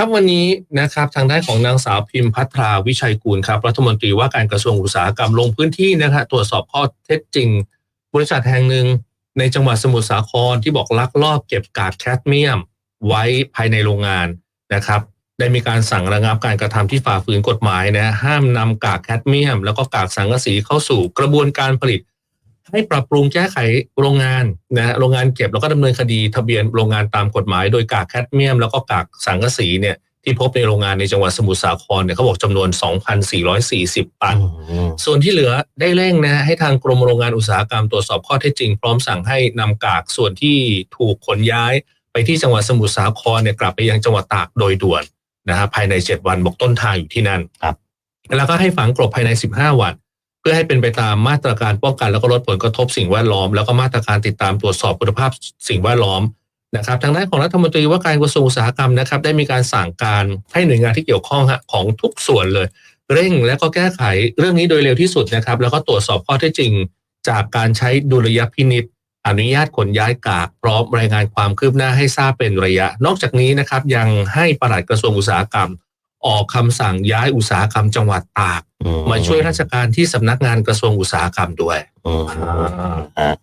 ครับวันนี้นะครับทางด้านของนางสาวพิมพัทราวิชัยกูลครับรัฐมนตรีว่าการกระทรวงอุตสาหกรรมลงพื้นที่นะครับตรวจสอบข้อเท็จจริง บริษัทแห่งหนึ่งในจังหวัดสมุทรสาครที่บอกลักลอบเก็บกากแคดเมียม ไว้ภายในโรงงานนะครับ ได้มีการสั่งระงับการกระทำที่ฝ่าฝืนกฎหมายนะห้ามนำกากแคดเมียม แล้วก็กากสังกะสีเข้าสู่กระบวนการผลิต ให้ปรับปรุงแก้ไขโรงงานนะฮะโรงงานเก็บแล้วก็ดำเนินคดีทะเบียนโรงงานตามกฎหมาย โดยกากแคดเมียม แล้วก็กากสังกะสีเนี่ยที่พบในโรงงานในจังหวัดสมุทรสาครเนี่ยเขาบอกจำนวน 2,440 ตัน ส่วนที่เหลือได้เร่งนะฮะให้ทางกรมโรงงานอุตสาหกรรมตรวจสอบข้อเท็จจริง พร้อมสั่งให้นำกากส่วนที่ถูกขนย้าย ไปที่จังหวัดสมุทรสาครเนี่ยกลับไปยังจังหวัดตากโดยด่วนนะฮะภายใน 7 วันบอกต้นทางอยู่ที่นั่นครับแล้วก็ให้ฝังกลบภายใน 15 วันเพื่อให้เป็นไปตามมาตรการป้องกันแล้วก็ลดผลกระทบสิ่งแวดล้อม แล้วก็มาตรการติดตามตรวจสอบคุณภาพสิ่งแวดล้อมนะครับทางด้านของรัฐมนตรีว่าการกระทรวงอุตสาหกรรมนะครับ ได้มีการสั่งการให้หน่วยงานที่เกี่ยวข้องของทุกส่วนเลย เร่งและก็แก้ไขเรื่องนี้โดยเร็วที่สุดนะครับ แล้วก็ตรวจสอบข้อเท็จจริง จากการใช้ดุลยพินิษอนุญาตขนย้ายกาก พร้อมรายงานความคืบหน้าให้ทราบเป็นระยะ นอกจากนี้นะครับยังให้ปลัดกระทรวงอุตสาหกรรม ออกคำสั่งย้ายอุตสาหกรรมจังหวัดตาก มาช่วยราชการที่สำนักงานกระทรวงอุตสาหกรรมด้วยอืมฮะ